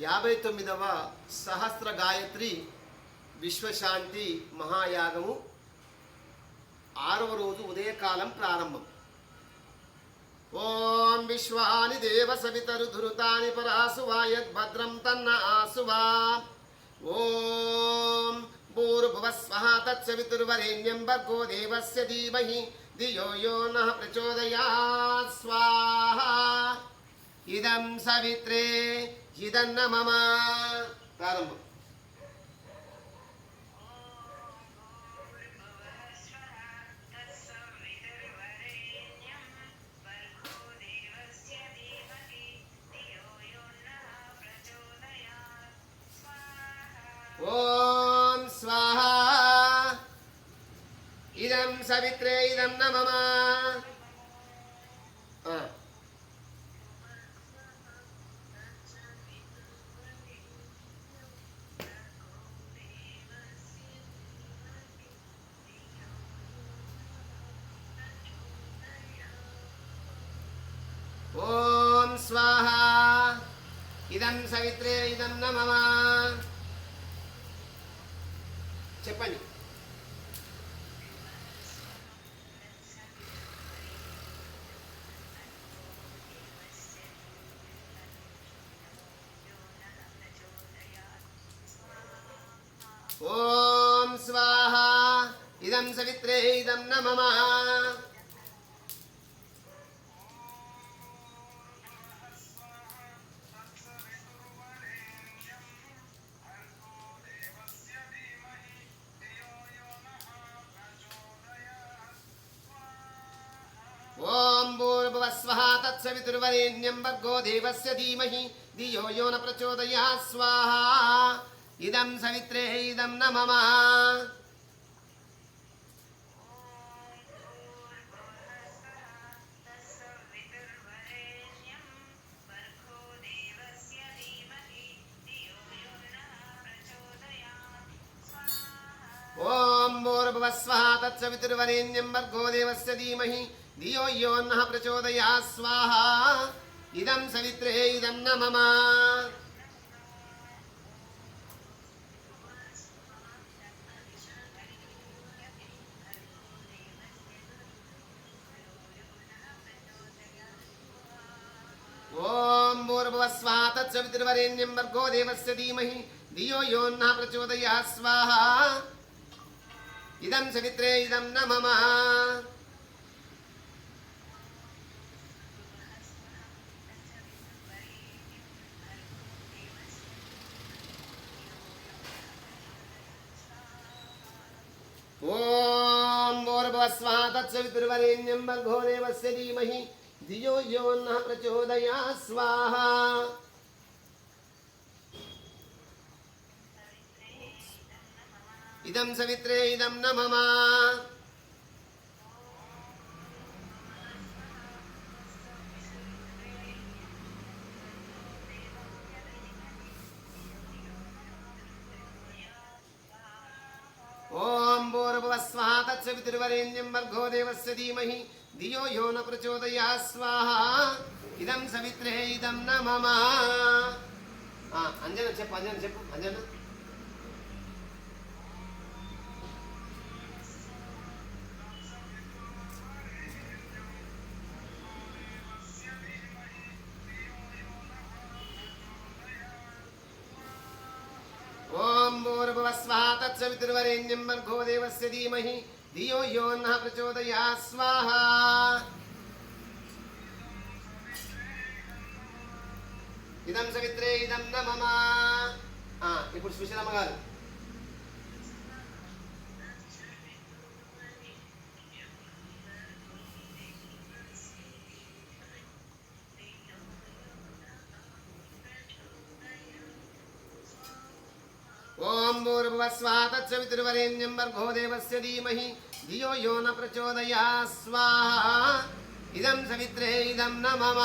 యాభై తొమ్మిదవ సహస్ర గాయత్రి విశ్వశాంతి మహాయాగము ఆరవ రోజు ఉదయకాలం ప్రారంభం. ఓం విశ్వాని దేవ సవితరు ధృతాని పరాసువా యద్భద్రం తన్న ఆసువా ఓం భూర్భువస్వః తత్సవితుర్వరేణ్యం భర్గో దేవస్య ధీమహి ధియో యో నః ప్రచోదయాత్ స్వాహ. ఇదం సవిత్రే జిదన్న మమ. ప్రారంభం. ఓం స్వాహా. ఇదం సవిత్రే ఇదం నమ ఓం స్వాహ. ఇదం సవిత్రే ఇదం న చెప్పండి. ఓం స్వాహ. ఇదం సవిత్రే ఇదం న భూర్భువస్వః తత్సవితుర్వరేణ్యం భర్గో దేవస్య ధీమహి ధియో యో న ప్రచోదయాత్ స్వాహా ఇదం సవిత్రే ఇదం న మమ ఓం భూర్భువస్వః తత్సవితుర్వరేణ్యం భర్గో దేవస్య ధీమహి ధియో యో నః ప్రచోదయాత్ స్వాహా ఇదం సవిత్రే ఇదం న మమ ఓం భూర్భువస్వః తత్సవితుర్వరేణ్యం భర్గో దేవస్య ధీమహి ధియో యో నః ప్రచోదయాత్ స్వాహా ఇదం సవిత్రే ఇదం న మమ ఓం భూర్భువస్వః తత్సవితుర్వరేణ్యం భర్గో దేవస్య ధీమహి ధియో యో నః ప్రచోదయాత్ స్వాహా ఇదం సవిత్రే ఇదం న భూర్భువస్వః తత్సవితుర్వరేణ్యం భర్గో దేవస్య ధీమహి ధియో యో న ప్రచోదయాత్ స్వాహా ఇదం సవిత్రే ఇదం న మమ అంజన చెప్పు అంజన చెప్పు అంజన ఓం భూర్భువస్వః తత్సవితుర్వరేణ్యం భర్గో దేవస్య ధీమహి। ధియో యో నః ప్రచోదయాత్ స్వాహా ఇదం సవిత్రే ఇదం న మమ ఇప్పుడు సుశీలమ్మ గారు ఓం భూర్భువస్వః తత్సవితుర్వరేణ్యం భర్గో దేవస్య ధీమహి ధియో యో న ప్రచోదయాత్ స్వాహా ఇదం సవిత్రే ఇదం న మమ